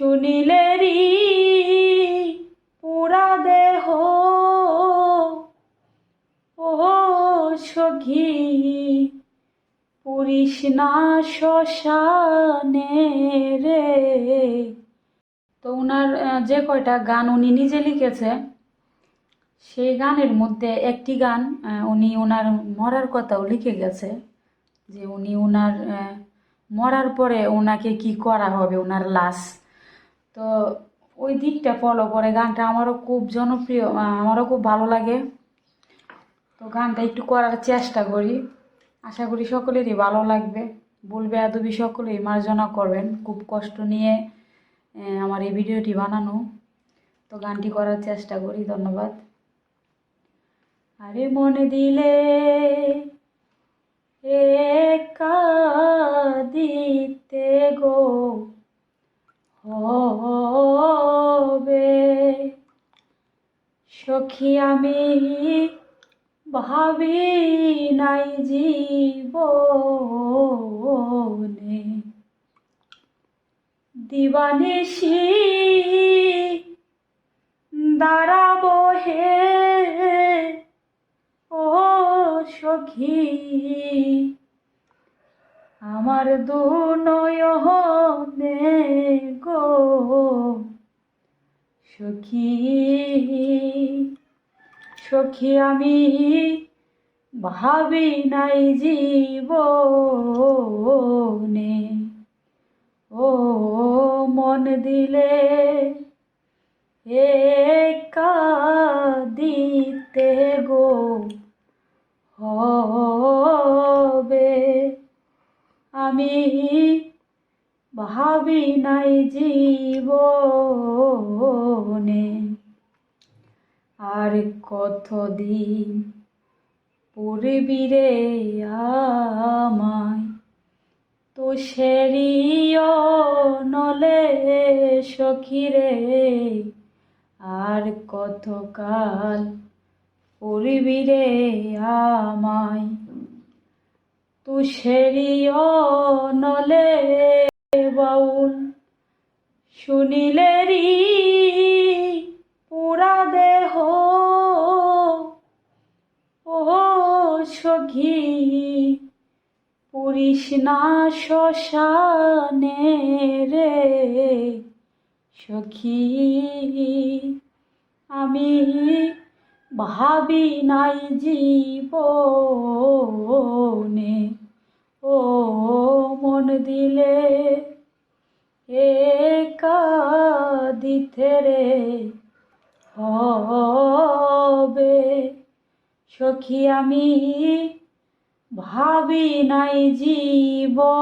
শুনিলেরি পুরা দেহ। ও সখী, পুরিস না শ্মশানে রে। তো ওনার যে কয়টা গান উনি নিজে লিখেছে, সেই গানের মধ্যে একটি গান উনি ওনার মরার কথাও লিখে গেছে, যে উনি ওনার মরার পরে ওনাকে কি করা হবে ওনার লাশ। তো ওই দিকটা ফলো করে। গানটা আমারও খুব জনপ্রিয় আমারও খুব ভালো লাগে। তো গানটা একটু করার চেষ্টা করি। আশা করি সকলেরই ভালো লাগবে। বলবে আদবি সকলেই মার্জনা করবেন। খুব কষ্ট নিয়ে আমার এই ভিডিওটি বানানো। তো গানটি করার চেষ্টা করি, ধন্যবাদ। আরে মনে দিলে একা সখী আমি ভাবি নাই জীবনে। দিবানিশি দাঁড়াবো হে ও সখী। আমার দু নয়নে গো। সখী সখী আমি ভাবি নাই জীবনে। ও মন দিলে একা দিতে গো হবে। আমি ভাবি নাই জীবনে। আর কতদিন পড়বি রে আমায়? তো নলে সখিরে আর কতকাল পড়বি রে আমায়? তুষেরিও নলে বাউল শুনিলেরি পুরা পুরিস না শ্মশানে রে সখী। আমি ভাবি নাই জীবনে, ও মন দিলে একা দিতে রে হবে। সখী আমি ভাবি নাই জীবনে।